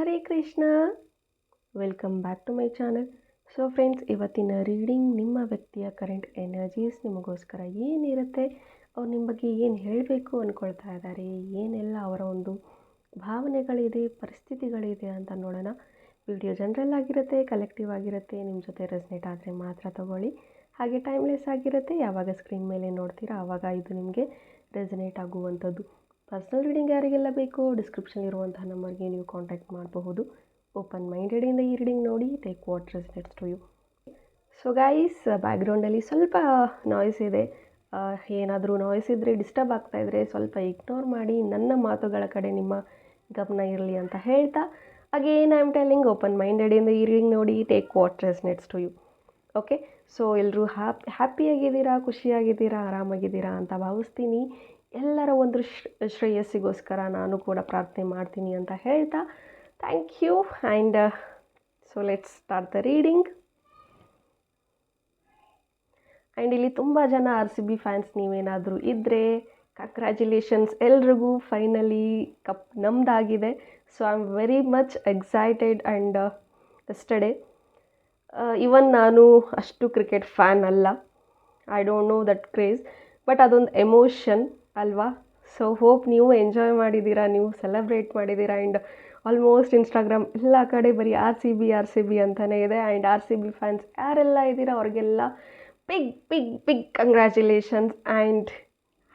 Hare Krishna. Welcome back to my channel so friends ಇವತ್ತಿನ reading ನಿಮ್ಮ ವ್ಯಕ್ತಿಯ current energies ನಿಮಗೋಸ್ಕರ ಏನಿರುತ್ತೆ? ಅವ್ರು ನಿಮ್ಮ ಬಗ್ಗೆ ಏನು ಹೇಳಬೇಕು ಅಂದ್ಕೊಳ್ತಾ ಇದ್ದಾರೆ? ಏನೆಲ್ಲ ಅವರ ಒಂದು ಭಾವನೆಗಳಿದೆ, ಪರಿಸ್ಥಿತಿಗಳಿದೆ ಅಂತ ನೋಡೋಣ. ವಿಡಿಯೋ ಜನರಲ್ ಆಗಿರುತ್ತೆ ಕಲೆಕ್ಟಿವ್ ಆಗಿರುತ್ತೆ ನಿಮ್ಮ ಜೊತೆ ರೆಸ್ನೇಟ್ ಆದರೆ ಮಾತ್ರ ತಗೊಳ್ಳಿ. ಹಾಗೆ ಟೈಮ್ಲೆಸ್ ಆಗಿರುತ್ತೆ. ಯಾವಾಗ ಸ್ಕ್ರೀನ್ ಮೇಲೆ ನೋಡ್ತೀರಾ ಆವಾಗ ಇದು ನಿಮಗೆ ರೆಸನೇಟ್ ಆಗುವಂಥದ್ದು. ಪರ್ಸ್ನಲ್ ರೀಡಿಂಗ್ ಯಾರಿಗೆಲ್ಲ ಬೇಕೋ ಡಿಸ್ಕ್ರಿಪ್ಷನ್ ಇರುವಂತಹ ನಂಬರ್ಗೆ ನೀವು ಕಾಂಟ್ಯಾಕ್ಟ್ ಮಾಡಬಹುದು. ಓಪನ್ ಮೈಂಡೆಡಿಂದ ಈ ರೀಡಿಂಗ್ ನೋಡಿ take what resonates to you so guys ಬ್ಯಾಕ್ಗ್ರೌಂಡಲ್ಲಿ ಸ್ವಲ್ಪ ನಾಯ್ಸ್ ಇದೆ. ಏನಾದರೂ ನಾಯ್ಸ್ ಇದ್ದರೆ ಡಿಸ್ಟರ್ಬ್ ಆಗ್ತಾ ಇದ್ದರೆ ಸ್ವಲ್ಪ ಇಗ್ನೋರ್ ಮಾಡಿ, ನನ್ನ ಮಾತುಗಳ ಕಡೆ ನಿಮ್ಮ ಗಮನ ಇರಲಿ ಅಂತ ಹೇಳ್ತಾ again I am telling open ಮೈಂಡೆಡಿಂದ ಈ ರೀಡಿಂಗ್ ನೋಡಿ take what resonates to you okay so ಎಲ್ಲರೂ ಹ್ಯಾಪ್ ಹ್ಯಾಪಿಯಾಗಿದ್ದೀರಾ ಖುಷಿಯಾಗಿದ್ದೀರಾ, ಆರಾಮಾಗಿದ್ದೀರಾ ಅಂತ ಭಾವಿಸ್ತೀನಿ. ಎಲ್ಲರ ಒಂದು ಶ್ರೇಯಸ್ಸಿಗೋಸ್ಕರ ನಾನು ಕೂಡ ಪ್ರಾರ್ಥನೆ ಮಾಡ್ತೀನಿ ಅಂತ ಹೇಳ್ತಾ thank you and so let's start the reading and ಇಲ್ಲಿ ತುಂಬ ಜನ ಆರ್ ಸಿ ಬಿ ಫ್ಯಾನ್ಸ್ ನೀವೇನಾದರೂ ಇದ್ದರೆ ಕಂಗ್ರ್ಯಾಚುಲೇಷನ್ಸ್ ಎಲ್ರಿಗೂ finally cup ನಮ್ಮದಾಗಿದೆ so I am very much excited and yesterday even ನಾನು ಅಷ್ಟು ಕ್ರಿಕೆಟ್ ಫ್ಯಾನ್ ಅಲ್ಲ. I don't know that craze but ಅದೊಂದು ಎಮೋಷನ್ ಅಲ್ವಾ? ಸೊ ಹೋಪ್ ನೀವು ಎಂಜಾಯ್ ಮಾಡಿದ್ದೀರಾ ನೀವು ಸೆಲೆಬ್ರೇಟ್ ಮಾಡಿದ್ದೀರಾ ಆ್ಯಂಡ್ ಆಲ್ಮೋಸ್ಟ್ ಇನ್ಸ್ಟಾಗ್ರಾಮ್ ಎಲ್ಲ ಕಡೆ ಬರೀ R C B R C B ಅಂತಲೇ ಇದೆ and R C B fans ಯಾರೆಲ್ಲ ಇದ್ದೀರಾ, ಅವ್ರಿಗೆಲ್ಲ big big big congratulations and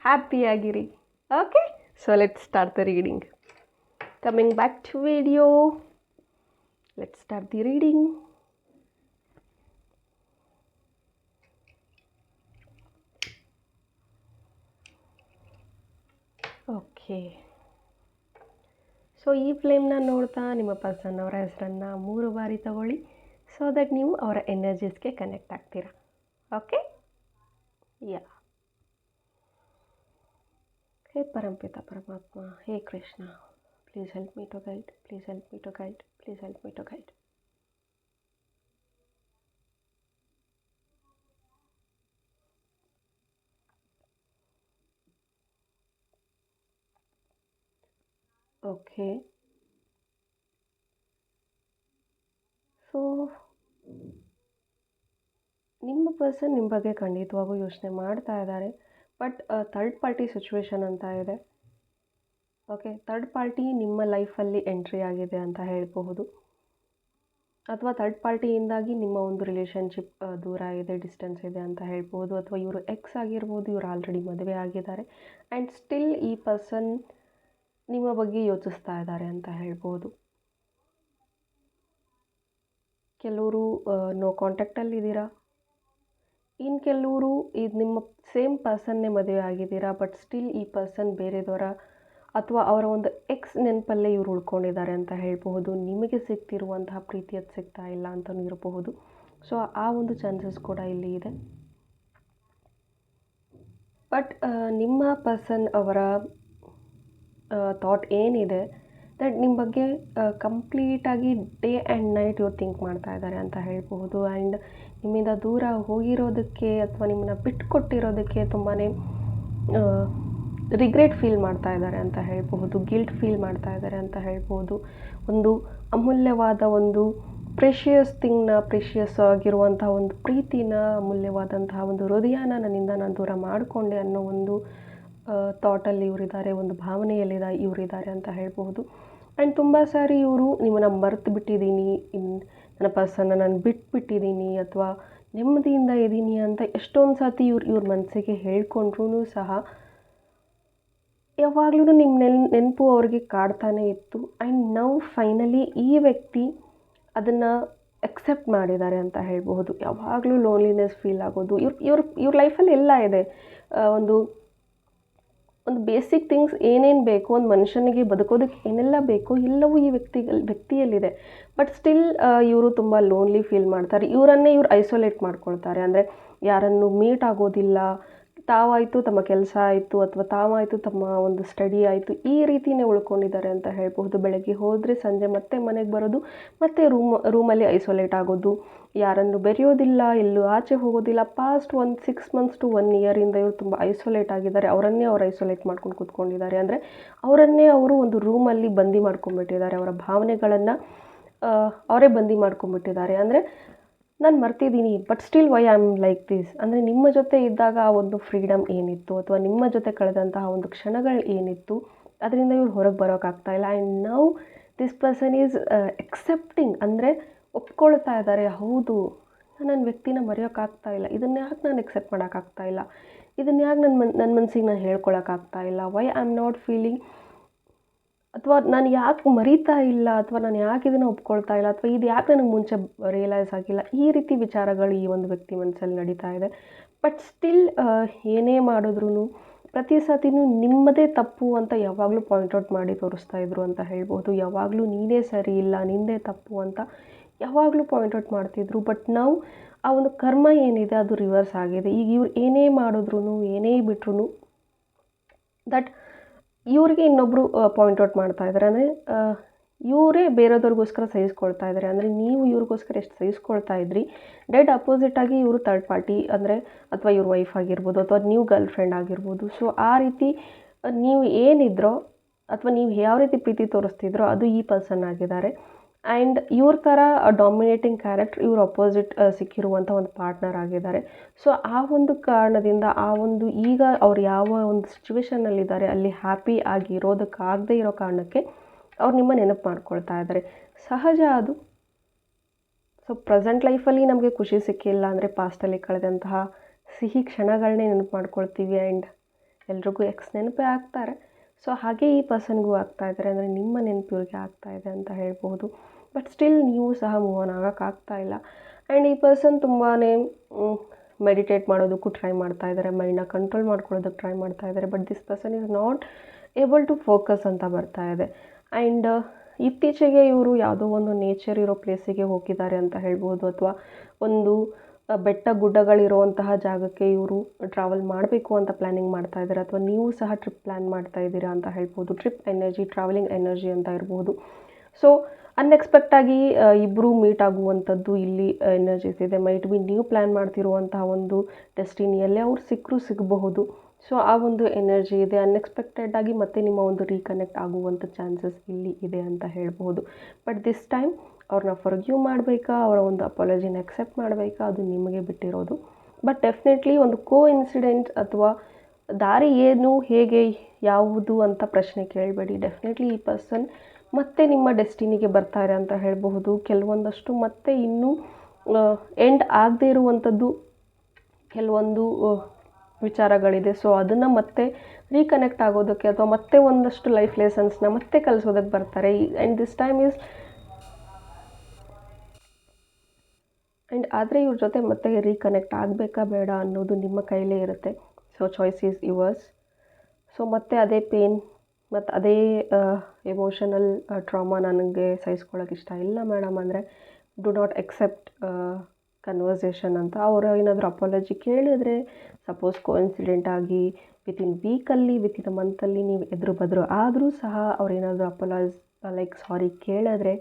ಹ್ಯಾಪಿಯಾಗಿರಿ okay so let start the reading coming back to video let start the reading okay. So ಈ ಫ್ಲೇಮ್ನ ನೋಡ್ತಾ ನಿಮ್ಮ person ಅವರ ಹೆಸರನ್ನು ಮೂರು ಬಾರಿ ತಗೊಳ್ಳಿ ಸೊ ದಟ್ ನೀವು ಅವರ ಎನರ್ಜೀಸ್ಗೆ ಕನೆಕ್ಟ್ ಆಗ್ತೀರಾ. ಓಕೆ ಯಾ ಹೇ ಪರಂಪಿತ ಪರಮಾತ್ಮ ಹೇ Krishna please help me to guide please help me to guide please help me to guide okay so ನಿಮ್ಮ ಪರ್ಸನ್ ನಿಮ್ಮ ಬಗ್ಗೆ ಖಂಡಿತವಾಗೂ ಯೋಚನೆ ಮಾಡ್ತಾ ಇದ್ದಾರೆ. ಬಟ್ ಥರ್ಡ್ ಪಾರ್ಟಿ ಸಿಚುವೇಶನ್ ಅಂತ ಇದೆ. ಓಕೆ ಥರ್ಡ್ ಪಾರ್ಟಿ ನಿಮ್ಮ ಲೈಫಲ್ಲಿ ಎಂಟ್ರಿ ಆಗಿದೆ ಅಂತ ಹೇಳಬಹುದು. ಅಥವಾ ಥರ್ಡ್ ಪಾರ್ಟಿಯಿಂದಾಗಿ ನಿಮ್ಮ ಒಂದು ರಿಲೇಷನ್ಶಿಪ್ ದೂರ ಇದೆ ಡಿಸ್ಟೆನ್ಸ್ ಇದೆ ಅಂತ ಹೇಳ್ಬೋದು ಅಥವಾ ಇವರು ಎಕ್ಸ್ ಆಗಿರ್ಬೋದು, ಇವರು ಆಲ್ರೆಡಿ ಮದುವೆ ಆಗಿದ್ದಾರೆ. ಆ್ಯಂಡ್ ಸ್ಟಿಲ್ ಈ ಪರ್ಸನ್ ನಿಮ್ಮ ಬಗ್ಗೆ ಯೋಚಿಸ್ತಾ ಇದ್ದಾರೆ ಅಂತ ಹೇಳ್ಬೋದು. ಕೆಲವರು ನೋ ಕಾಂಟ್ಯಾಕ್ಟಲ್ಲಿದ್ದೀರಾ ಇನ್ನು ಕೆಲವರು, ಇದು ನಿಮ್ಮ ಸೇಮ್ ಪರ್ಸನ್ನೇ ಮದುವೆ ಆಗಿದ್ದೀರಾ ಬಟ್ ಸ್ಟಿಲ್ ಈ ಪರ್ಸನ್ ಬೇರೆದವರ ಅಥವಾ ಅವರ ಒಂದು ಎಕ್ಸ್ ನೆನಪಲ್ಲೇ ಇವ್ರು ಉಳ್ಕೊಂಡಿದ್ದಾರೆ ಅಂತ ಹೇಳಬಹುದು. ನಿಮಗೆ ಸಿಗ್ತಿರುವಂತಹ ಪ್ರೀತಿ ಅದು ಸಿಗ್ತಾ ಇಲ್ಲ ಅಂತಲೂ ಇರಬಹುದು. ಸೊ ಆ ಒಂದು ಚಾನ್ಸಸ್ ಕೂಡ ಇಲ್ಲಿ ಇದೆ. ಬಟ್ ನಿಮ್ಮ ಪರ್ಸನ್ ಅವರ ಥಾಟ್ ಏನಿದೆ ದಟ್ ನಿಮ್ಮ ಬಗ್ಗೆ ಕಂಪ್ಲೀಟಾಗಿ ಡೇ ಆ್ಯಂಡ್ ನೈಟ್ ಇವ್ರು ಥಿಂಕ್ ಮಾಡ್ತಾ ಇದ್ದಾರೆ ಅಂತ ಹೇಳಬಹುದು. ಆ್ಯಂಡ್ ನಿಮ್ಮಿಂದ ದೂರ ಹೋಗಿರೋದಕ್ಕೆ ಅಥವಾ ನಿಮ್ಮನ್ನ ಬಿಟ್ಕೊಟ್ಟಿರೋದಕ್ಕೆ ತುಂಬಾ ರಿಗ್ರೆಟ್ ಫೀಲ್ ಮಾಡ್ತಾ ಇದ್ದಾರೆ ಅಂತ ಹೇಳಬಹುದು ಗಿಲ್ಟ್ ಫೀಲ್ ಮಾಡ್ತಾ ಇದ್ದಾರೆ ಅಂತ ಹೇಳ್ಬೋದು ಒಂದು ಅಮೂಲ್ಯವಾದ ಒಂದು ಪ್ರೆಷಿಯಸ್ ಥಿಂಗ್ನ ಪ್ರೆಷಿಯಸ್ ಆಗಿರುವಂಥ ಒಂದು ಪ್ರೀತಿನ, ಅಮೂಲ್ಯವಾದಂತಹ ಒಂದು ಹೃದಯನ ನನ್ನಿಂದ ನಾನು ದೂರ ಮಾಡಿಕೊಂಡೆ ಅನ್ನೋ ಒಂದು ಥಾಟಲ್ಲಿ ಇವರಿದ್ದಾರೆ, ಒಂದು ಭಾವನೆಯಲ್ಲಿದ ಇವರಿದ್ದಾರೆ ಅಂತ ಹೇಳಬಹುದು. ಆ್ಯಂಡ್ ತುಂಬ ಸಾರಿ ಇವರು ನಿಮ್ಮನ್ನು ಮರೆತು ಬಿಟ್ಟಿದ್ದೀನಿ ನನ್ನ ಪರ್ಸನ್ನ ನಾನು ಬಿಟ್ಬಿಟ್ಟಿದ್ದೀನಿ ಅಥವಾ ನೆಮ್ಮದಿಯಿಂದ ಇದ್ದೀನಿ ಅಂತ ಎಷ್ಟೊಂದು ಸತಿ ಇವ್ರು, ಇವ್ರ ಮನಸ್ಸಿಗೆ ಹೇಳ್ಕೊಂಡ್ರೂ ಸಹ ಯಾವಾಗಲೂ ನಿಮ್ಮ ನೆನ್, ನೆನಪು ಅವ್ರಿಗೆ ಕಾಡ್ತಾನೆ ಇತ್ತು. ಆ್ಯಂಡ್ ನಾವು ಫೈನಲಿ ಈ ವ್ಯಕ್ತಿ ಅದನ್ನು ಎಕ್ಸೆಪ್ಟ್ ಮಾಡಿದ್ದಾರೆ ಅಂತ ಹೇಳಬಹುದು. ಯಾವಾಗಲೂ ಲೋನ್ಲಿನೆಸ್ ಫೀಲ್ ಆಗೋದು. ಇವ್ರ ಇವ್ರ ಇವ್ರ ಲೈಫಲ್ಲಿ ಎಲ್ಲ ಇದೆ. ಒಂದು ಒಂದು ಬೇಸಿಕ್ ಥಿಂಗ್ಸ್ ಏನೇನು ಬೇಕು, ಒಂದು ಮನುಷ್ಯನಿಗೆ ಬದುಕೋದಕ್ಕೆ ಏನೆಲ್ಲ ಬೇಕು, ಎಲ್ಲವೂ ಈ ವ್ಯಕ್ತಿ ವ್ಯಕ್ತಿಯಲ್ಲಿದೆ. ಬಟ್ ಸ್ಟಿಲ್ ಇವರು ತುಂಬ ಲೋನ್ಲಿ ಫೀಲ್ ಮಾಡ್ತಾರೆ. ಇವರನ್ನೇ ಇವ್ರು ಐಸೋಲೇಟ್ ಮಾಡ್ಕೊಳ್ತಾರೆ. ಅಂದರೆ ಯಾರನ್ನು ಮೀಟ್ ಆಗೋದಿಲ್ಲ. ತಾವಾಯಿತು, ತಮ್ಮ ಕೆಲಸ ಆಯಿತು ಅಥವಾ ತಾವಾಯಿತು, ತಮ್ಮ ಒಂದು ಸ್ಟಡಿ ಆಯಿತು, ಈ ರೀತಿಯೇ ಉಳ್ಕೊಂಡಿದ್ದಾರೆ ಅಂತ ಹೇಳ್ಬಹುದು. ಬೆಳಗ್ಗೆ ಹೋದರೆ ಸಂಜೆ ಮತ್ತೆ ಮನೆಗೆ ಬರೋದು, ಮತ್ತೆ ರೂಮ್ ರೂಮಲ್ಲಿ ಐಸೋಲೇಟ್ ಆಗೋದು. ಯಾರನ್ನು ಬೆರೆಯೋದಿಲ್ಲ, ಎಲ್ಲೂ ಆಚೆ ಹೋಗೋದಿಲ್ಲ. ಪಾಸ್ಟ್ ಒಂದು ಸಿಕ್ಸ್ ಮಂತ್ಸ್ ಟು ಒನ್ ಇಯರಿಂದ ಇವರು ತುಂಬ ಐಸೋಲೇಟ್ ಆಗಿದ್ದಾರೆ. ಅವರನ್ನೇ ಅವ್ರು ಐಸೋಲೇಟ್ ಮಾಡ್ಕೊಂಡು ಕೂತ್ಕೊಂಡಿದ್ದಾರೆ. ಅಂದರೆ ಅವರನ್ನೇ ಅವರು ಒಂದು ರೂಮಲ್ಲಿ ಬಂದಿ ಮಾಡ್ಕೊಂಡ್ಬಿಟ್ಟಿದ್ದಾರೆ. ಅವರ ಭಾವನೆಗಳನ್ನು ಅವರೇ ಬಂದಿ ಮಾಡ್ಕೊಂಡ್ಬಿಟ್ಟಿದ್ದಾರೆ. ಅಂದರೆ ನಾನು ಮರ್ತಿದ್ದೀನಿ but still why am like this ಅಂದರೆ ನಿಮ್ಮ ಜೊತೆ ಇದ್ದಾಗ ಆ ಒಂದು ಫ್ರೀಡಮ್ ಏನಿತ್ತು? ಅಥವಾ ನಿಮ್ಮ ಜೊತೆ ಕಳೆದಂತಹ ಒಂದು ಕ್ಷಣಗಳು ಏನಿತ್ತು? ಅದರಿಂದ ಇವ್ರು ಹೊರಗೆ ಬರೋಕ್ಕಾಗ್ತಾ ಇಲ್ಲ. And now this person is accepting ಅಂದರೆ ಒಪ್ಕೊಳ್ತಾ ಇದ್ದಾರೆ ಹೌದು ನಾನು ನನ್ನ ವ್ಯಕ್ತಿನ ಮರೆಯೋಕ್ಕಾಗ್ತಾ ಇಲ್ಲ. ಇದನ್ನ ಯಾಕೆ ನಾನು ಎಕ್ಸೆಪ್ಟ್ ಮಾಡೋಕ್ಕಾಗ್ತಾ ಇಲ್ಲ? ಇದನ್ನ ಯಾಕೆ ನನ್ನ ಮನ್ ನನ್ನ ಮನಸ್ಸಿಗೆ ನಾನು ಹೇಳ್ಕೊಳಕ್ಕಾಗ್ತಾ ಇಲ್ಲ? Why I am not feeling ಅಥವಾ ನಾನು ಯಾಕೆ ಮರೀತಾ ಇಲ್ಲ, ಅಥವಾ ನಾನು ಯಾಕೆ ಇದನ್ನು ಒಪ್ಕೊಳ್ತಾ ಇಲ್ಲ, ಅಥವಾ ಇದು ಯಾಕೆ ನನಗೆ ಮುಂಚೆ ರಿಯಲೈಸ್ ಆಗಿಲ್ಲ, ಈ ರೀತಿ ವಿಚಾರಗಳು ಈ ಒಂದು ವ್ಯಕ್ತಿ ಮನಸ್ಸಲ್ಲಿ ನಡೀತಾ ಇದೆ. ಬಟ್ ಸ್ಟಿಲ್ ಏನೇ ಮಾಡಿದ್ರೂ ಪ್ರತಿ ಸತಿನೂ ನಿಮ್ಮದೇ ತಪ್ಪು ಅಂತ ಯಾವಾಗಲೂ ಪಾಯಿಂಟ್ಔಟ್ ಮಾಡಿ ತೋರಿಸ್ತಾ ಇದ್ರು ಅಂತ ಹೇಳ್ಬೋದು. ಯಾವಾಗಲೂ ನೀನೇ ಸರಿ ಇಲ್ಲ, ನಿಂದೇ ತಪ್ಪು ಅಂತ ಯಾವಾಗಲೂ ಪಾಯಿಂಟ್ಔಟ್ ಮಾಡ್ತಿದ್ರು. ಬಟ್ ನಾವು ಆ ಒಂದು ಕರ್ಮ ಏನಿದೆ, ಅದು ರಿವರ್ಸ್ ಆಗಿದೆ. ಈಗ ಇವ್ರು ಏನೇ ಮಾಡಿದ್ರು ಏನೇ ಬಿಟ್ರು ದಟ್ ಇವ್ರಿಗೆ ಇನ್ನೊಬ್ಬರು ಪಾಯಿಂಟ್ಔಟ್ ಮಾಡ್ತಾ ಇದ್ದಾರೆ ಅಂದರೆ ಇವರೇ ಬೇರೆದವ್ರಿಗೋಸ್ಕರ ಸಹಿಸ್ಕೊಳ್ತಾ ಇದ್ದಾರೆ ಅಂದರೆ, ನೀವು ಇವ್ರಿಗೋಸ್ಕರ ಎಷ್ಟು ಸಹಿಸ್ಕೊಳ್ತಾ ಇದ್ರಿ? ಡೆಡ್ ಅಪೋಸಿಟಾಗಿ ಇವರು ತರ್ಡ್ ಪಾರ್ಟಿ ಅಂದರೆ, ಅಥವಾ ಇವ್ರ ವೈಫ್ ಆಗಿರ್ಬೋದು, ಅಥವಾ ನೀವು ಗರ್ಲ್ ಫ್ರೆಂಡ್ ಆಗಿರ್ಬೋದು. ಸೊ ಆ ರೀತಿ ನೀವು ಏನಿದ್ರೋ, ಅಥವಾ ನೀವು ಯಾವ ರೀತಿ ಪ್ರೀತಿ ತೋರಿಸ್ತಿದ್ರೋ, ಅದು ಈ ಪರ್ಸನ್ ಆಗಿದ್ದಾರೆ. ಆ್ಯಂಡ್ ಇವ್ರ ಥರ ಡಾಮಿನೇಟಿಂಗ್ ಕ್ಯಾರೆಕ್ಟರ್ ಇವ್ರ ಅಪೋಸಿಟ್ ಸಿಕ್ಕಿರುವಂಥ ಒಂದು ಪಾರ್ಟ್ನರ್ ಆಗಿದ್ದಾರೆ. ಸೊ ಆ ಒಂದು ಕಾರಣದಿಂದ, ಆ ಒಂದು ಈಗ ಅವ್ರು ಯಾವ ಒಂದು ಸಿಚುವೇಷನಲ್ಲಿದ್ದಾರೆ ಅಲ್ಲಿ ಹ್ಯಾಪಿ ಆಗಿ ಇರೋದಕ್ಕಾಗದೇ ಇರೋ ಕಾರಣಕ್ಕೆ ಅವ್ರು ನಿಮ್ಮ ನೆನಪು ಮಾಡ್ಕೊಳ್ತಾ ಇದ್ದಾರೆ. ಸಹಜ ಅದು. ಸೊ ಪ್ರೆಸೆಂಟ್ ಲೈಫಲ್ಲಿ ನಮಗೆ ಖುಷಿ ಸಿಕ್ಕಿಲ್ಲ ಅಂದರೆ ಪಾಸ್ಟಲ್ಲಿ ಕಳೆದಂತಹ ಸಿಹಿ ಕ್ಷಣಗಳನ್ನೇ ನೆನಪು ಮಾಡ್ಕೊಳ್ತೀವಿ. ಆ್ಯಂಡ್ ಎಲ್ರಿಗೂ ಎಕ್ಸ್ ನೆನಪೇ ಆಗ್ತಾರೆ. ಸೊ ಹಾಗೆ ಈ ಪರ್ಸನ್ಗೂ ಆಗ್ತಾ ಇದ್ದಾರೆ ಅಂದರೆ ನಿಮ್ಮ ನೆನಪಿಗೆ ಆಗ್ತಾ ಇದೆ ಅಂತ ಹೇಳ್ಬೋದು ಬಟ್ ಸ್ಟಿಲ್ ನೀವು ಸಹ ಮೂವ್ ಆನ್ ಆಗೋಕ್ಕಾಗ್ತಾ ಇಲ್ಲ. ಆ್ಯಂಡ್ ಈ ಪರ್ಸನ್ ತುಂಬಾ ಮೆಡಿಟೇಟ್ ಮಾಡೋದಕ್ಕೂ ಟ್ರೈ ಮಾಡ್ತಾ ಇದ್ದಾರೆ ಮೈಂಡನ್ನ ಕಂಟ್ರೋಲ್ ಮಾಡ್ಕೊಳ್ಳೋದಕ್ಕೆ ಟ್ರೈ ಮಾಡ್ತಾ ಇದ್ದಾರೆ but this person is not able to focus ಅಂತ ಬರ್ತಾ ಇದೆ. ಆ್ಯಂಡ್ ಇತ್ತೀಚೆಗೆ ಇವರು ಯಾವುದೋ ಒಂದು ನೇಚರ್ ಇರೋ ಪ್ಲೇಸಿಗೆ ಹೋಗಿದ್ದಾರೆ ಅಂತ ಹೇಳ್ಬೋದು ಅಥವಾ ಒಂದು ಬೆಟ್ಟ ಗುಡ್ಡಗಳಿರುವಂತಹ ಜಾಗಕ್ಕೆ ಇವರು ಟ್ರಾವೆಲ್ ಮಾಡಬೇಕು ಅಂತ ಪ್ಲ್ಯಾನಿಂಗ್ ಮಾಡ್ತಾ ಇದ್ದಾರೆ ಅಥವಾ ನೀವು ಸಹ ಟ್ರಿಪ್ ಪ್ಲ್ಯಾನ್ ಮಾಡ್ತಾ ಇದ್ದೀರಾ ಅಂತ ಹೇಳ್ಬೋದು. ಟ್ರಿಪ್ ಎನರ್ಜಿ ಟ್ರಾವೆಲಿಂಗ್ ಎನರ್ಜಿ ಅಂತ ಇರ್ಬೋದು. ಸೊ ಅನ್ಎಕ್ಸ್ಪೆಕ್ಟಾಗಿ ಇಬ್ಬರು ಮೀಟ್ ಆಗುವಂಥದ್ದು ಇಲ್ಲಿ ಎನರ್ಜೀಸ್ ಇದೆ. ಮೈಟ್ ಬಿ ನೀವು ಪ್ಲ್ಯಾನ್ ಮಾಡ್ತಿರುವಂತಹ ಒಂದು ಡೆಸ್ಟಿನಿಯಲ್ಲಿ ಅವ್ರು ಸಿಕ್ಕರೂ ಸಿಗಬಹುದು. ಸೊ ಆ ಒಂದು ಎನರ್ಜಿ ಇದೆ. ಅನ್ಎಕ್ಸ್ಪೆಕ್ಟೆಡ್ ಆಗಿ ಮತ್ತೆ ನಿಮ್ಮ ಒಂದು ರೀಕನೆಕ್ಟ್ ಆಗುವಂಥ ಚಾನ್ಸಸ್ ಇಲ್ಲಿ ಇದೆ ಅಂತ ಹೇಳ್ಬೋದು. ಬಟ್ ದಿಸ್ ಟೈಮ್ ಅವ್ರನ್ನ ಫರ್ಗ್ಯೂ ಮಾಡಬೇಕಾ? ಅವರ ಒಂದು ಅಪಾಲಜಿನ ಅಕ್ಸೆಪ್ಟ್ ಮಾಡಬೇಕಾ? ಅದು ನಿಮಗೆ ಬಿಟ್ಟಿರೋದು. ಬಟ್ ಡೆಫಿನೆಟ್ಲಿ ಒಂದು ಕೋ ಇನ್ಸಿಡೆಂಟ್ ಅಥವಾ ದಾರಿ ಏನು, ಹೇಗೆ, ಯಾವುದು ಅಂತ ಪ್ರಶ್ನೆ ಕೇಳಬೇಡಿ. ಡೆಫಿನೆಟ್ಲಿ ಈ ಪರ್ಸನ್ ಮತ್ತೆ ನಿಮ್ಮ ಡೆಸ್ಟಿನಿಗೆ ಬರ್ತಾರೆ ಅಂತ ಹೇಳಬಹುದು. ಕೆಲವೊಂದಷ್ಟು ಮತ್ತೆ ಇನ್ನೂ ಎಂಡ್ ಆಗದೇ ಇರುವಂಥದ್ದು ಕೆಲವೊಂದು ವಿಚಾರಗಳಿದೆ. ಸೊ ಅದನ್ನು ಮತ್ತೆ ರೀಕನೆಕ್ಟ್ ಆಗೋದಕ್ಕೆ ಅಥವಾ ಮತ್ತೆ ಒಂದಷ್ಟು ಲೈಫ್ ಲೆಸನ್ಸ್ನ ಮತ್ತೆ ಕಲಿಸೋದಕ್ಕೆ ಬರ್ತಾರೆ. And this time is and ಆದರೆ ಇವ್ರ ಜೊತೆ ಮತ್ತೆ ರೀಕನೆಕ್ಟ್ ಆಗಬೇಕಾ ಬೇಡ ಅನ್ನೋದು ನಿಮ್ಮ ಕೈಲೇ ಇರುತ್ತೆ. So choice is yours so ಮತ್ತೆ ಅದೇ ಪೇನ್ ಮತ್ತು ಅದೇ ಎಮೋಷನಲ್ ಟ್ರಾಮಾ ನನಗೆ ಸಹಿಸ್ಕೊಳ್ಳೋಕೆ ಇಷ್ಟ ಇಲ್ಲ ಮೇಡಮ್ ಅಂದರೆ ಡು ನಾಟ್ ಎಕ್ಸೆಪ್ಟ್ ಕನ್ವರ್ಸೇಷನ್ ಅಂತ. ಅವರು ಏನಾದರೂ ಅಪಾಲಜಿ ಕೇಳಿದರೆ ಸಪೋಸ್ ಕೋಇನ್ಸಿಡೆಂಟ್ ಆಗಿ ವಿತಿನ್ ವೀಕಲ್ಲಿ ವಿತಿನ್ ಮಂತಲ್ಲಿ ನೀವು ಎದುರು ಬದರು ಆದರೂ ಸಹ ಅವ್ರು ಏನಾದರೂ ಅಪಲಾಜ್ ಲೈಕ್ ಸಾರಿ ಕೇಳಿದ್ರೆ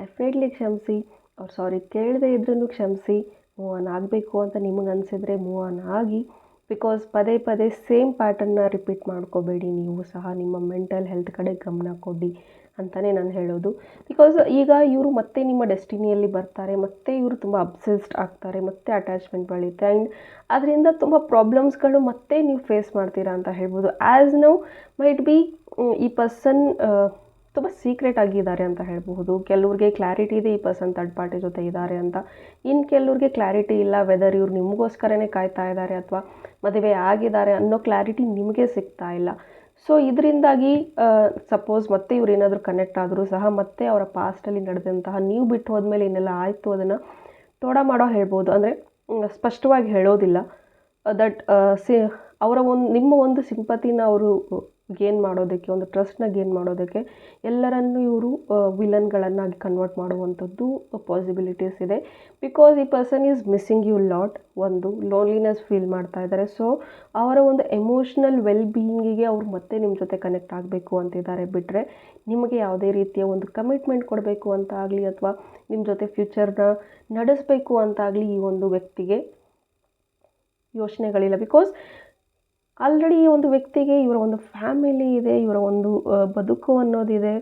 ಡೆಫಿನೆಟ್ಲಿ ಕ್ಷಮಿಸಿ. ಅವ್ರು ಸಾರಿ ಕೇಳದೇ ಇದ್ರೂ ಕ್ಷಮಿಸಿ ಮೂವ್ ಆನ್ ಆಗಬೇಕು ಅಂತ ನಿಮಗೆ ಅನಿಸಿದ್ರೆ ಮೂವ್ ಆನ್ ಆಗಿ ಬಿಕಾಸ್ ಪದೇ ಪದೇ ಸೇಮ್ ಪ್ಯಾಟರ್ನ್ನ ರಿಪೀಟ್ ಮಾಡ್ಕೋಬೇಡಿ, ನೀವು ಸಹ ನಿಮ್ಮ ಮೆಂಟಲ್ ಹೆಲ್ತ್ ಕಡೆ ಗಮನ ಕೊಡಿ ಅಂತಲೇ ನಾನು ಹೇಳೋದು. ಬಿಕಾಸ್ ಈಗ ಇವರು ಮತ್ತೆ ನಿಮ್ಮ ಡೆಸ್ಟಿನಿಯಲ್ಲಿ ಬರ್ತಾರೆ, ಮತ್ತೆ ಇವರು ತುಂಬ ಅಬ್ಸೆಸ್ಡ್ ಆಗ್ತಾರೆ, ಮತ್ತೆ ಅಟ್ಯಾಚ್ಮೆಂಟ್ ಬೆಳೆಯುತ್ತೆ ಆ್ಯಂಡ್ ಅದರಿಂದ ತುಂಬ ಪ್ರಾಬ್ಲಮ್ಸ್ಗಳು ಮತ್ತೆ ನೀವು ಫೇಸ್ ಮಾಡ್ತೀರಾ ಅಂತ ಹೇಳ್ಬೋದು. ಆ್ಯಸ್ ನೌ ಮೈಟ್ ಬಿ ಈ ಪರ್ಸನ್ ತುಂಬ ಸೀಕ್ರೆಟ್ ಆಗಿದ್ದಾರೆ ಅಂತ ಹೇಳಬಹುದು. ಕೆಲವ್ರಿಗೆ ಕ್ಲಾರಿಟಿ ಇದೆ ಈ ಪರ್ಸನ್ ತರ್ಡ್ ಪಾರ್ಟಿ ಜೊತೆ ಇದ್ದಾರೆ ಅಂತ. ಇನ್ನು ಕೆಲವ್ರಿಗೆ ಕ್ಲಾರಿಟಿ ಇಲ್ಲ ವೆದರ್ ಇವ್ರು ನಿಮಗೋಸ್ಕರನೇ ಕಾಯ್ತಾ ಇದ್ದಾರೆ ಅಥವಾ ಮದುವೆ ಆಗಿದ್ದಾರೆ ಅನ್ನೋ ಕ್ಲಾರಿಟಿ ನಿಮಗೆ ಸಿಗ್ತಾ ಇಲ್ಲ. ಸೊ ಇದರಿಂದಾಗಿ ಸಪೋಸ್ ಮತ್ತೆ ಇವ್ರು ಏನಾದರೂ ಕನೆಕ್ಟ್ ಆದರೂ ಸಹ ಮತ್ತೆ ಅವರ ಪಾಸ್ಟಲ್ಲಿ ನಡೆದಂತಹ ನೀವು ಬಿಟ್ಟು ಹೋದ್ಮೇಲೆ ಏನೆಲ್ಲ ಆಯಿತು ಅದನ್ನು ತೋಡ ಮಾಡೋ ಹೇಳ್ಬೋದು ಅಂದರೆ ಸ್ಪಷ್ಟವಾಗಿ ಹೇಳೋದಿಲ್ಲ. ದಟ್ ಸಿ, ಅವರ ಒಂದು, ನಿಮ್ಮ ಒಂದು ಸಿಂಪತಿನ ಅವರು ಗೇನ್ ಮಾಡೋದಕ್ಕೆ, ಒಂದು ಟ್ರಸ್ಟ್ನ ಗೇನ್ ಮಾಡೋದಕ್ಕೆ ಎಲ್ಲರನ್ನು ಇವರು ವಿಲನ್ಗಳನ್ನಾಗಿ ಕನ್ವರ್ಟ್ ಮಾಡುವಂಥದ್ದು ಪಾಸಿಬಿಲಿಟೀಸ್ ಇದೆ. ಬಿಕಾಸ್ ಈ person is missing you lot ಒಂದು ಲೋನ್ಲಿನೆಸ್ ಫೀಲ್ ಮಾಡ್ತಾ ಇದ್ದಾರೆ. ಸೊ ಅವರ ಒಂದು ಎಮೋಷ್ನಲ್ ವೆಲ್ ಬೀಯಿಂಗಿಗೆ ಅವ್ರು ಮತ್ತೆ ನಿಮ್ಮ ಜೊತೆ ಕನೆಕ್ಟ್ ಆಗಬೇಕು ಅಂತಿದ್ದಾರೆ ಬಿಟ್ಟರೆ ನಿಮಗೆ ಯಾವುದೇ ರೀತಿಯ ಒಂದು ಕಮಿಟ್ಮೆಂಟ್ ಕೊಡಬೇಕು ಅಂತ ಆಗಲಿ, ಅಥವಾ ನಿಮ್ಮ ಜೊತೆ ಫ್ಯೂಚರ್ನ ನಡೆಸಬೇಕು ಅಂತಾಗಲಿ ಈ ಒಂದು ವ್ಯಕ್ತಿಗೆ ಯೋಚನೆಗಳಿಲ್ಲ. ಬಿಕಾಸ್ ಆಲ್ರೆಡಿ ಈ ಒಂದು ವ್ಯಕ್ತಿಗೆ ಇವರ ಒಂದು ಫ್ಯಾಮಿಲಿ ಇದೆ, ಇವರ ಒಂದು ಬದುಕು ಅನ್ನೋದಿದೆ.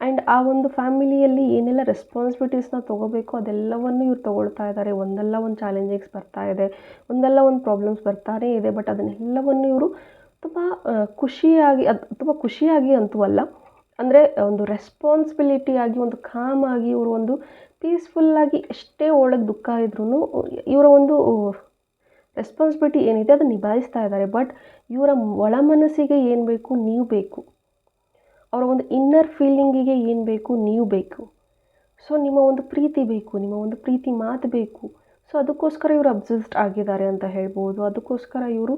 ಆ್ಯಂಡ್ ಆ ಒಂದು ಫ್ಯಾಮಿಲಿಯಲ್ಲಿ ಏನೆಲ್ಲ ರೆಸ್ಪಾನ್ಸಿಬಿಲಿಟೀಸ್ನ ತೊಗೋಬೇಕು ಅದೆಲ್ಲವನ್ನು ಇವ್ರು ತೊಗೊಳ್ತಾ ಇದ್ದಾರೆ. ಒಂದಲ್ಲ ಒಂದು ಚಾಲೆಂಜಿಂಗ್ಸ್ ಬರ್ತಾ ಇದೆ, ಒಂದಲ್ಲ ಒಂದು ಪ್ರಾಬ್ಲಮ್ಸ್ ಬರ್ತಾನೇ ಇದೆ ಬಟ್ ಅದನ್ನೆಲ್ಲವನ್ನು ಇವರು ತುಂಬ ಖುಷಿಯಾಗಿ, ಅದು, ತುಂಬ ಖುಷಿಯಾಗಿ ಅಂತೂ ಅಲ್ಲ ಅಂದರೆ ಒಂದು ರೆಸ್ಪಾನ್ಸಿಬಿಲಿಟಿ ಆಗಿ, ಒಂದು ಕಾಮ್ ಆಗಿ ಇವರು ಒಂದು ಪೀಸ್ಫುಲ್ಲಾಗಿ ಎಷ್ಟೇ ಒಳಗೆ ದುಃಖ ಇದ್ರೂ ಇವರ ಒಂದು ರೆಸ್ಪಾನ್ಸಿಬಿಲಿಟಿ ಏನಿದೆ ಅದು ನಿಭಾಯಿಸ್ತಾ ಇದ್ದಾರೆ. ಬಟ್ ಇವರ ಒಳ ಮನಸ್ಸಿಗೆ ಏನು ಬೇಕು? ನೀವು ಬೇಕು. ಅವರ ಒಂದು ಇನ್ನರ್ ಫೀಲಿಂಗಿಗೆ ಏನು ಬೇಕು? ನೀವು ಬೇಕು. ಸೊ ನಿಮ್ಮ ಒಂದು ಪ್ರೀತಿ ಬೇಕು. ನಿಮ್ಮ ಒಂದು ಪ್ರೀತಿ ಮಾತು ಬೇಕು. ಸೊ ಅದಕ್ಕೋಸ್ಕರ ಇವರು ಅಬ್ಸಸ್ಡ್ ಆಗಿದ್ದಾರೆ ಅಂತ ಹೇಳ್ಬೋದು. ಅದಕ್ಕೋಸ್ಕರ ಇವರು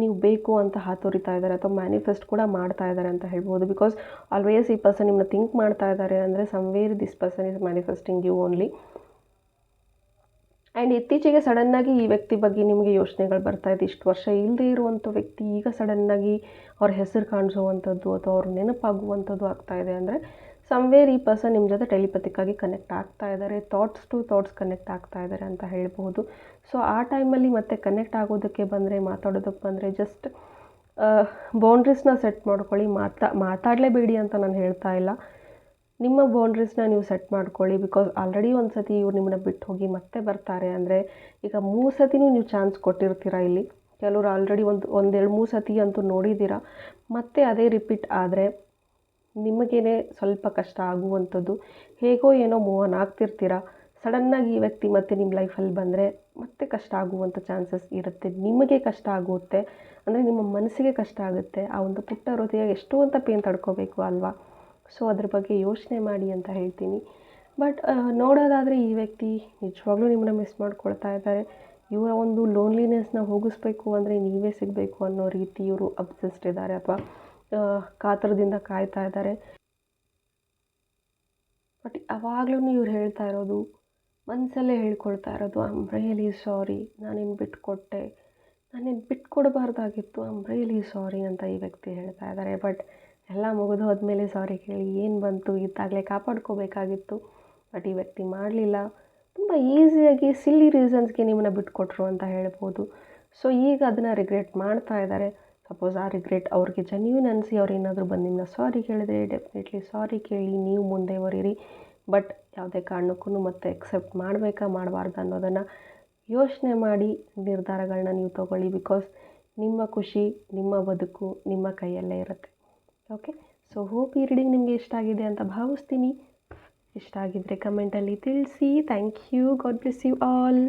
ನೀವು ಬೇಕು ಅಂತ ಹಾತೊರಿತಾ ಇದ್ದಾರೆ ಅಥವಾ ಮ್ಯಾನಿಫೆಸ್ಟ್ ಕೂಡ ಮಾಡ್ತಾ ಇದ್ದಾರೆ ಅಂತ ಹೇಳ್ಬೋದು. ಬಿಕಾಸ್ ಆಲ್ವೇಸ್ ಈ ಪರ್ಸನ್ ನಿಮ್ಮನ್ನ ಥಿಂಕ್ ಮಾಡ್ತಾ ಇದ್ದಾರೆ ಅಂದರೆ somewhere this person is manifesting you only and ಇತ್ತೀಚೆಗೆ ಸಡನ್ನಾಗಿ ಈ ವ್ಯಕ್ತಿ ಬಗ್ಗೆ ನಿಮಗೆ ಯೋಚನೆಗಳು ಬರ್ತಾ ಇದೆ. ಇಷ್ಟು ವರ್ಷ ಇಲ್ಲದೆ ಇರುವಂಥ ವ್ಯಕ್ತಿ ಈಗ ಸಡನ್ನಾಗಿ ಅವ್ರ ಹೆಸರು ಕಾಣಿಸುವಂಥದ್ದು ಅಥವಾ ಅವ್ರ ನೆನಪಾಗುವಂಥದ್ದು ಆಗ್ತಾ ಇದೆ ಅಂದರೆ ಸಮ್ವೇರ್ ಈ ಪರ್ಸನ್ ನಿಮ್ಮ ಜೊತೆ ಟೆಲಿಪತಿಕ್ಕಾಗಿ ಕನೆಕ್ಟ್ ಆಗ್ತಾ ಇದ್ದಾರೆ. ಥಾಟ್ಸ್ ಟು ಥಾಟ್ಸ್ ಕನೆಕ್ಟ್ ಆಗ್ತಾ ಇದ್ದಾರೆ ಅಂತ ಹೇಳ್ಬೋದು ಸೊ ಆ ಟೈಮಲ್ಲಿ ಮತ್ತೆ ಕನೆಕ್ಟ್ ಆಗೋದಕ್ಕೆ ಬಂದರೆ, ಮಾತಾಡೋದಕ್ಕೆ ಬಂದರೆ ಜಸ್ಟ್ ಬೌಂಡ್ರೀಸ್ನ ಸೆಟ್ ಮಾಡ್ಕೊಳ್ಳಿ. ಮಾತಾ, ಮಾತಾಡಲೇಬೇಡಿ ಅಂತ ನಾನು ಹೇಳ್ತಾ ಇಲ್ಲ. ನಿಮ್ಮ ಬೌಂಡ್ರೀಸ್ನ ನೀವು ಸೆಟ್ ಮಾಡ್ಕೊಳ್ಳಿ ಬಿಕಾಸ್ ಆಲ್ರೆಡಿ ಒಂದು ಸತಿ ಇವ್ರು ನಿಮ್ಮನ್ನ ಬಿಟ್ಟು ಹೋಗಿ ಮತ್ತೆ ಬರ್ತಾರೆ ಅಂದರೆ ಈಗ ಮೂರು ಸತಿನೂ ನೀವು ಚಾನ್ಸ್ ಕೊಟ್ಟಿರ್ತೀರ ಇಲ್ಲಿ. ಕೆಲವರು ಆಲ್ರೆಡಿ ಒಂದು ಒಂದೆರಡು ಮೂರು ಸತಿ ಅಂತೂ ನೋಡಿದ್ದೀರ. ಮತ್ತೆ ಅದೇ ರಿಪೀಟ್ ಆದರೆ ನಿಮಗೇನೆ ಸ್ವಲ್ಪ ಕಷ್ಟ ಆಗುವಂಥದ್ದು. ಹೇಗೋ ಏನೋ ಮೂವ್ ಆನ್ ಆಗ್ತಿರ್ತೀರ. ಸಡನ್ನಾಗಿ ಈ ವ್ಯಕ್ತಿ ಮತ್ತೆ ನಿಮ್ಮ ಲೈಫಲ್ಲಿ ಬಂದರೆ ಮತ್ತೆ ಕಷ್ಟ ಆಗುವಂಥ ಚಾನ್ಸಸ್ ಇರುತ್ತೆ. ನಿಮಗೆ ಕಷ್ಟ ಆಗುತ್ತೆ. ಅಂದರೆ ನಿಮ್ಮ ಮನಸ್ಸಿಗೆ ಕಷ್ಟ ಆಗುತ್ತೆ. ಆ ಒಂದು ಪುಟ್ಟ ಹೃದಯ ಎಷ್ಟು ಅಂತ ಪೇನ್ ತಡ್ಕೋಬೇಕು ಅಲ್ವಾ? ಸೊ ಅದ್ರ ಬಗ್ಗೆ ಯೋಚನೆ ಮಾಡಿ ಅಂತ ಹೇಳ್ತೀನಿ. ಬಟ್ ನೋಡೋದಾದರೆ ಈ ವ್ಯಕ್ತಿ ನಿಜವಾಗ್ಲೂ ನಿಮ್ಮನ್ನ ಮಿಸ್ ಮಾಡ್ಕೊಳ್ತಾ ಇದ್ದಾರೆ. ಇವರ ಒಂದು ಲೋನ್ಲಿನೆಸ್ನ ಹೋಗಿಸ್ಬೇಕು ಅಂದರೆ ನೀವೇ ಸಿಗಬೇಕು ಅನ್ನೋ ರೀತಿ ಇವರು ಅಬ್ಸೆಸ್ಡ್ ಇದ್ದಾರೆ ಅಥವಾ ಕಾತರದಿಂದ ಕಾಯ್ತಾ ಇದ್ದಾರೆ. ಬಟ್ ಯಾವಾಗಲೂ ಇವ್ರು ಹೇಳ್ತಾ ಇರೋದು ಮನಸ್ಸಲ್ಲೇ ಹೇಳ್ಕೊಳ್ತಾ ಇರೋದು ಐ ಆಮ್ ರಿಯಲಿ ಸಾರಿ ನಾನೇನು ಬಿಟ್ಕೊಟ್ಟೆ. ನಾನೇನು ಬಿಟ್ಕೊಡ್ಬಾರ್ದಾಗಿತ್ತು. ಐ ಆಮ್ ರಿಯಲಿ ಸಾರಿ ಅಂತ ಈ ವ್ಯಕ್ತಿ ಹೇಳ್ತಾ ಇದ್ದಾರೆ. ಬಟ್ ಎಲ್ಲ ಮುಗಿದು ಹೋದ್ಮೇಲೆ ಸಾರಿ ಕೇಳಿ, ಏನು ಬಂತು? ಇದ್ದಾಗಲೇ ಕಾಪಾಡ್ಕೋಬೇಕಾಗಿತ್ತು. ಬಟ್ ಈ ವ್ಯಕ್ತಿ ಮಾಡಲಿಲ್ಲ. ತುಂಬ ಈಸಿಯಾಗಿ ಸಿಲ್ಲಿ ರೀಸನ್ಸ್ಗೆ ನಿಮ್ಮನ್ನ ಬಿಟ್ಕೊಟ್ರು ಅಂತ ಹೇಳ್ಬೋದು. ಸೊ ಈಗ ಅದನ್ನು ರಿಗ್ರೆಟ್ ಮಾಡ್ತಾ ಇದ್ದಾರೆ ಸಪೋಸ್ ಆ ರಿಗ್ರೆಟ್ ಅವ್ರಿಗೆ ಜೆನ್ಯೂನ್ ಅನಿಸಿ ಅವ್ರು ಏನಾದರೂ ಬಂದು ನಿಮ್ಮನ್ನ ಸಾರಿ ಕೇಳಿದ್ರೆ ಡೆಫಿನೆಟ್ಲಿ ಸಾರಿ ಕೇಳಿ, ನೀವು ಮುಂದೆ ಬರೀರಿ ಬಟ್ ಯಾವುದೇ ಕಾರಣಕ್ಕೂ ಮತ್ತೆ ಎಕ್ಸೆಪ್ಟ್ ಮಾಡಬೇಕಾ, ಮಾಡಬಾರ್ದು ಅನ್ನೋದನ್ನು ಯೋಚನೆ ಮಾಡಿ ನಿರ್ಧಾರಗಳನ್ನ ನೀವು ತಗೊಳ್ಳಿ. ಬಿಕಾಸ್ ನಿಮ್ಮ ಖುಷಿ, ನಿಮ್ಮ ಬದುಕು ನಿಮ್ಮ ಕೈಯಲ್ಲೇ ಇರುತ್ತೆ. ಓಕೆ ಸೊ ಹೋಪ್ ಈ ರೀಡಿಂಗ್ ನಿಮಗೆ ಇಷ್ಟ ಆಗಿದೆ ಅಂತ ಭಾವಿಸ್ತೀನಿ. ಇಷ್ಟ ಆಗಿದ್ದರೆ ಕಮೆಂಟಲ್ಲಿ ತಿಳಿಸಿ. Thank you God bless you all